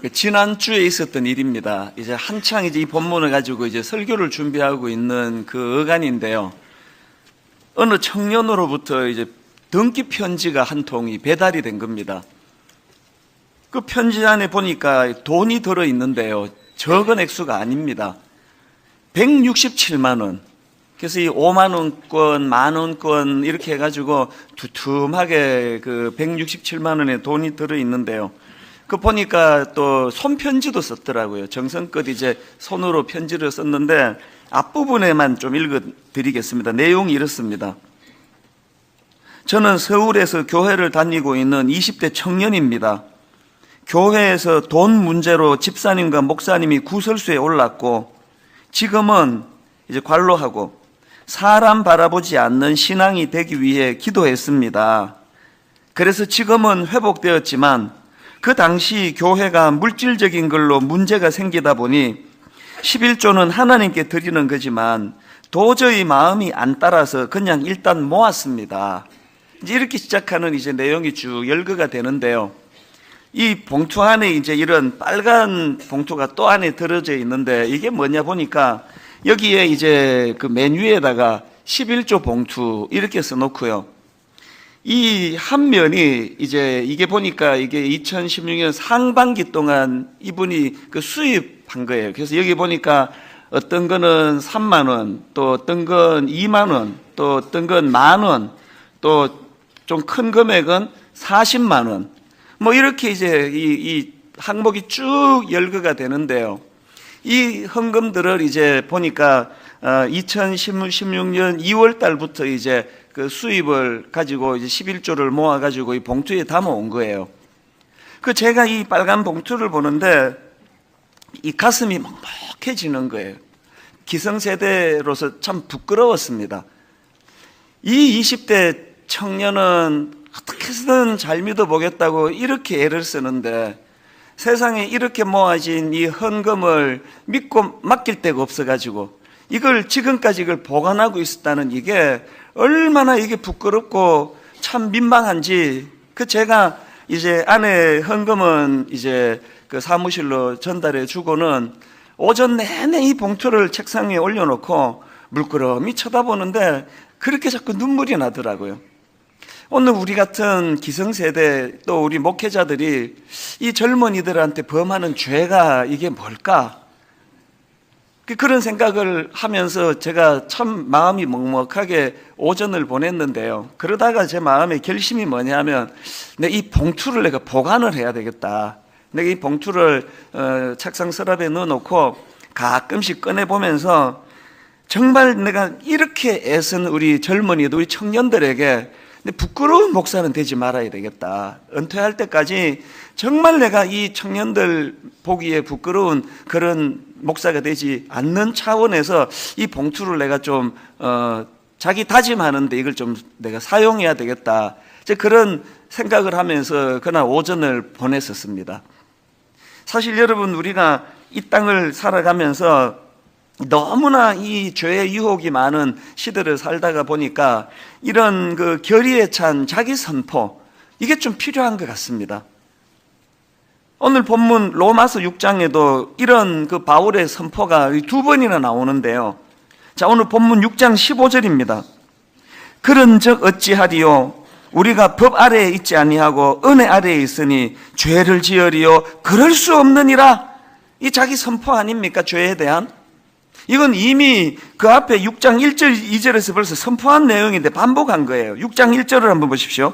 그 지난주에 있었던 일입니다. 이제 한창 이제 이 본문을 가지고 이제 설교를 준비하고 있는 그 어간인데요. 어느 청년으로부터 이제 등기 편지가 한 통이 배달이 된 겁니다. 그 편지 안에 보니까 돈이 들어 있는데요. 적은 액수가 아닙니다. 167만 원. 그래서 이 5만 원권, 만 원권 이렇게 해가지고 두툼하게 그 167만 원의 돈이 들어 있는데요. 그 보니까 또 손편지도 썼더라고요. 정성껏 이제 손으로 편지를 썼는데 앞부분에만 좀 읽어 드리겠습니다. 내용이 이렇습니다. 저는 서울에서 교회를 다니고 있는 20대 청년입니다. 교회에서 돈 문제로 집사님과 목사님이 구설수에 올랐고 지금은 이제 관로하고 사람 바라보지 않는 신앙이 되기 위해 기도했습니다. 그래서 지금은 회복되었지만 그 당시 교회가 물질적인 걸로 문제가 생기다 보니 11조는 하나님께 드리는 거지만 도저히 마음이 안 따라서 그냥 일단 모았습니다. 이제 이렇게 시작하는 이제 내용이 쭉 열거가 되는데요. 이 봉투 안에 이제 이런 빨간 봉투가 또 안에 들어져 있는데 이게 뭐냐 보니까 여기에 이제 그 메뉴에다가 11조 봉투 이렇게 써놓고요. 이 한 면이 이제 이게 보니까 이게 2016년 상반기 동안 이분이 그 수입한 거예요. 그래서 여기 보니까 어떤 거는 3만 원, 또 어떤 건 2만 원, 또 어떤 건 만 원, 또 좀 큰 금액은 40만 원. 뭐 이렇게 이제 이, 이 항목이 쭉 열거가 되는데요. 이 헌금들을 이제 보니까 어, 2016년 2월 달부터 이제 그 수입을 가지고 이제 11조를 모아 가지고 이 봉투에 담아 온 거예요. 그 제가 이 빨간 봉투를 보는데 이 가슴이 먹먹해지는 거예요. 기성세대로서 참 부끄러웠습니다. 이 20대 청년은 어떻게 해서든 잘 믿어보겠다고 이렇게 애를 쓰는데 세상에 이렇게 모아진 이 헌금을 믿고 맡길 데가 없어가지고 이걸 지금까지 이걸 보관하고 있었다는 이게 얼마나 이게 부끄럽고 참 민망한지 그 제가 이제 아내 헌금은 이제 그 사무실로 전달해 주고는 오전 내내 이 봉투를 책상 위에 올려놓고 물끄러미 쳐다보는데 그렇게 자꾸 눈물이 나더라고요. 오늘 우리 같은 기성세대 또 우리 목회자들이 이 젊은이들한테 범하는 죄가 이게 뭘까? 그 그런 생각을 하면서 제가 참 마음이 먹먹하게 오전을 보냈는데요. 그러다가 제 마음의 결심이 뭐냐면 내 이 봉투를 내가 보관을 해야 되겠다. 내가 이 봉투를 어, 책상 서랍에 넣어놓고 가끔씩 꺼내 보면서 정말 내가 이렇게 애쓴 우리 젊은이들, 우리 청년들에게 근데 부끄러운 목사는 되지 말아야 되겠다. 은퇴할 때까지 정말 내가 이 청년들 보기에 부끄러운 그런 목사가 되지 않는 차원에서 이 봉투를 내가 좀, 어, 자기 다짐하는데 이걸 좀 내가 사용해야 되겠다. 이제 그런 생각을 하면서 그날 오전을 보냈었습니다. 사실 여러분, 우리가 이 땅을 살아가면서 너무나 이 죄의 유혹이 많은 시대를 살다가 보니까 이런 그 결의에 찬 자기 선포 이게 좀 필요한 것 같습니다. 오늘 본문 로마서 6장에도 이런 그 바울의 선포가 두 번이나 나오는데요. 자, 오늘 본문 6장 15절입니다. 그런 즉 어찌하리요 우리가 법 아래에 있지 아니하고 은혜 아래에 있으니 죄를 지으리요 그럴 수 없느니라. 이 자기 선포 아닙니까? 죄에 대한 이건 이미 그 앞에 6장 1절, 2절에서 벌써 선포한 내용인데 반복한 거예요. 6장 1절을 한번 보십시오.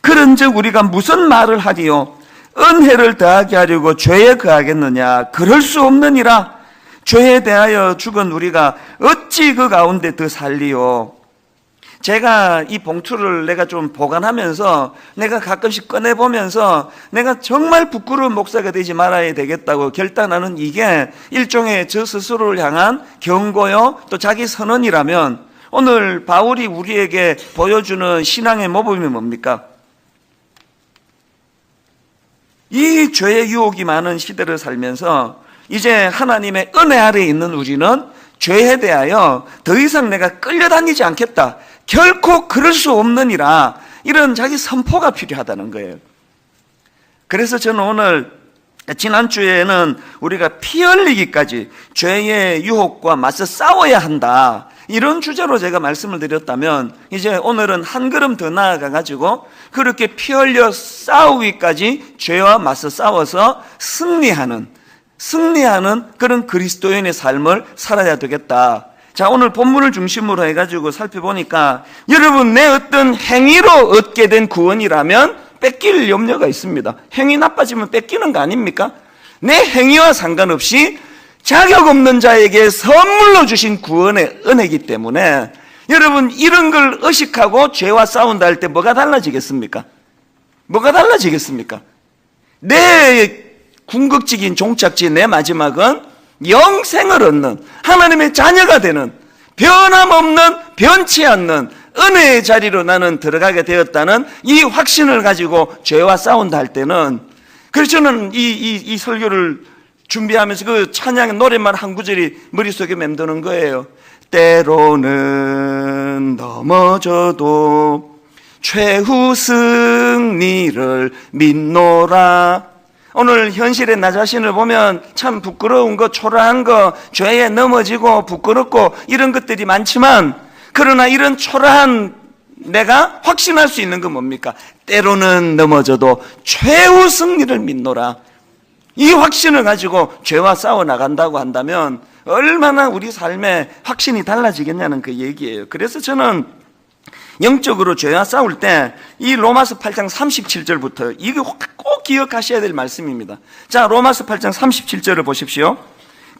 그런 즉 우리가 무슨 말을 하리요? 은혜를 더하게 하려고 죄에 거하겠느냐? 그럴 수 없느니라. 죄에 대하여 죽은 우리가 어찌 그 가운데 더 살리요? 제가 이 봉투를 내가 좀 보관하면서 내가 가끔씩 꺼내보면서 내가 정말 부끄러운 목사가 되지 말아야 되겠다고 결단하는 이게 일종의 저 스스로를 향한 경고요 또 자기 선언이라면 오늘 바울이 우리에게 보여주는 신앙의 모범이 뭡니까? 이 죄의 유혹이 많은 시대를 살면서 이제 하나님의 은혜 아래에 있는 우리는 죄에 대하여 더 이상 내가 끌려다니지 않겠다. 결코 그럴 수 없느니라 이런 자기 선포가 필요하다는 거예요. 그래서 저는 오늘 지난주에는 우리가 피 흘리기까지 죄의 유혹과 맞서 싸워야 한다. 이런 주제로 제가 말씀을 드렸다면 이제 오늘은 한 걸음 더 나아가 가지고 그렇게 피 흘려 싸우기까지 죄와 맞서 싸워서 승리하는 승리하는 그런 그리스도인의 삶을 살아야 되겠다. 자, 오늘 본문을 중심으로 해가지고 살펴보니까 여러분 내 어떤 행위로 얻게 된 구원이라면 뺏길 염려가 있습니다. 행위 나빠지면 뺏기는 거 아닙니까? 내 행위와 상관없이 자격 없는 자에게 선물로 주신 구원의 은혜이기 때문에 여러분 이런 걸 의식하고 죄와 싸운다 할 때 뭐가 달라지겠습니까? 뭐가 달라지겠습니까? 내 궁극적인 종착지 내 마지막은 영생을 얻는 하나님의 자녀가 되는 변함없는 변치 않는 은혜의 자리로 나는 들어가게 되었다는 이 확신을 가지고 죄와 싸운다 할 때는 그래서 저는 이, 이, 이 설교를 준비하면서 그 찬양의 노래만 한 구절이 머릿속에 맴도는 거예요. 때로는 넘어져도 최후 승리를 믿노라. 오늘 현실의 나 자신을 보면 참 부끄러운 거, 초라한 거, 죄에 넘어지고 부끄럽고 이런 것들이 많지만 그러나 이런 초라한 내가 확신할 수 있는 건 뭡니까? 때로는 넘어져도 최후 승리를 믿노라. 이 확신을 가지고 죄와 싸워 나간다고 한다면 얼마나 우리 삶에 확신이 달라지겠냐는 그 얘기예요. 그래서 저는 영적으로 죄와 싸울 때 이 로마서 8장 37절부터 이거 꼭 기억하셔야 될 말씀입니다. 자, 로마서 8장 37절을 보십시오.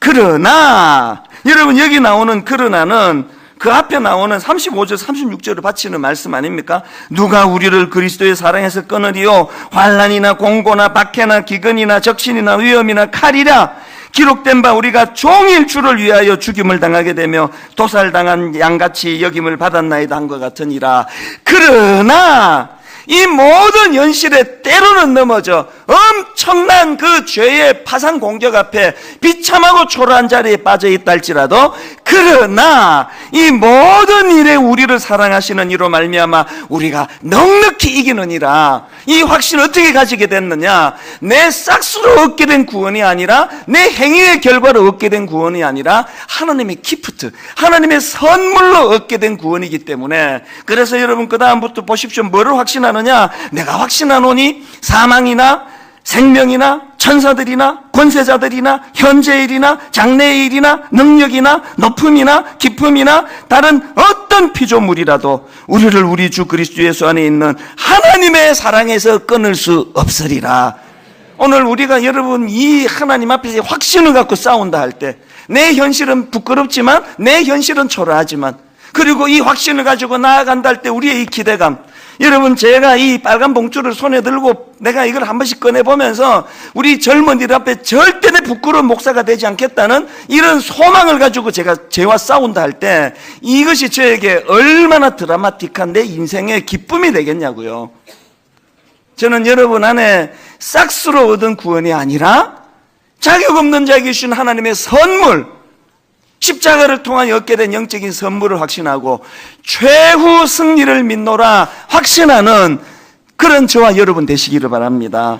그러나 여러분 여기 나오는 그러나는 그 앞에 나오는 35절, 36절을 바치는 말씀 아닙니까? 누가 우리를 그리스도의 사랑에서 끊으리요? 환란이나 공고나 박해나 기근이나 적신이나 위험이나 칼이라 기록된 바 우리가 종일 주를 위하여 죽임을 당하게 되며 도살당한 양같이 여김을 받았나이다 한 것 같으니라. 그러나 이 모든 현실에 때로는 넘어져 엄청난 그 죄의 파상 공격 앞에 비참하고 초라한 자리에 빠져 있다 할지라도 그러나 이 모든 일에 우리를 사랑하시는 이로 말미암아 우리가 넉넉히 이기느니라. 이 확신 어떻게 가지게 됐느냐? 내 싹수로 얻게 된 구원이 아니라 내 행위의 결과로 얻게 된 구원이 아니라 하나님의 기프트 하나님의 선물로 얻게 된 구원이기 때문에. 그래서 여러분 그 다음부터 보십시오. 뭐를 확신하느냐? 내가 확신하노니 사망이나 생명이나 천사들이나 권세자들이나 현재의 일이나 장래의 일이나 능력이나 높음이나 기품이나 다른 어떤 피조물이라도 우리를 우리 주 그리스도 예수 안에 있는 하나님의 사랑에서 끊을 수 없으리라. 오늘 우리가 여러분 이 하나님 앞에서 확신을 갖고 싸운다 할 때 내 현실은 부끄럽지만 내 현실은 초라하지만 그리고 이 확신을 가지고 나아간다 할 때 우리의 이 기대감 여러분 제가 이 빨간 봉투를 손에 들고 내가 이걸 한 번씩 꺼내보면서 우리 젊은이들 앞에 절대 내 부끄러운 목사가 되지 않겠다는 이런 소망을 가지고 제가 죄와 싸운다 할 때 이것이 저에게 얼마나 드라마틱한 내 인생의 기쁨이 되겠냐고요. 저는 여러분 안에 싹수로 얻은 구원이 아니라 자격 없는 자에게 주신 하나님의 선물, 십자가를 통하여 얻게 된 영적인 선물을 확신하고 최후 승리를 믿노라 확신하는 그런 저와 여러분 되시기를 바랍니다.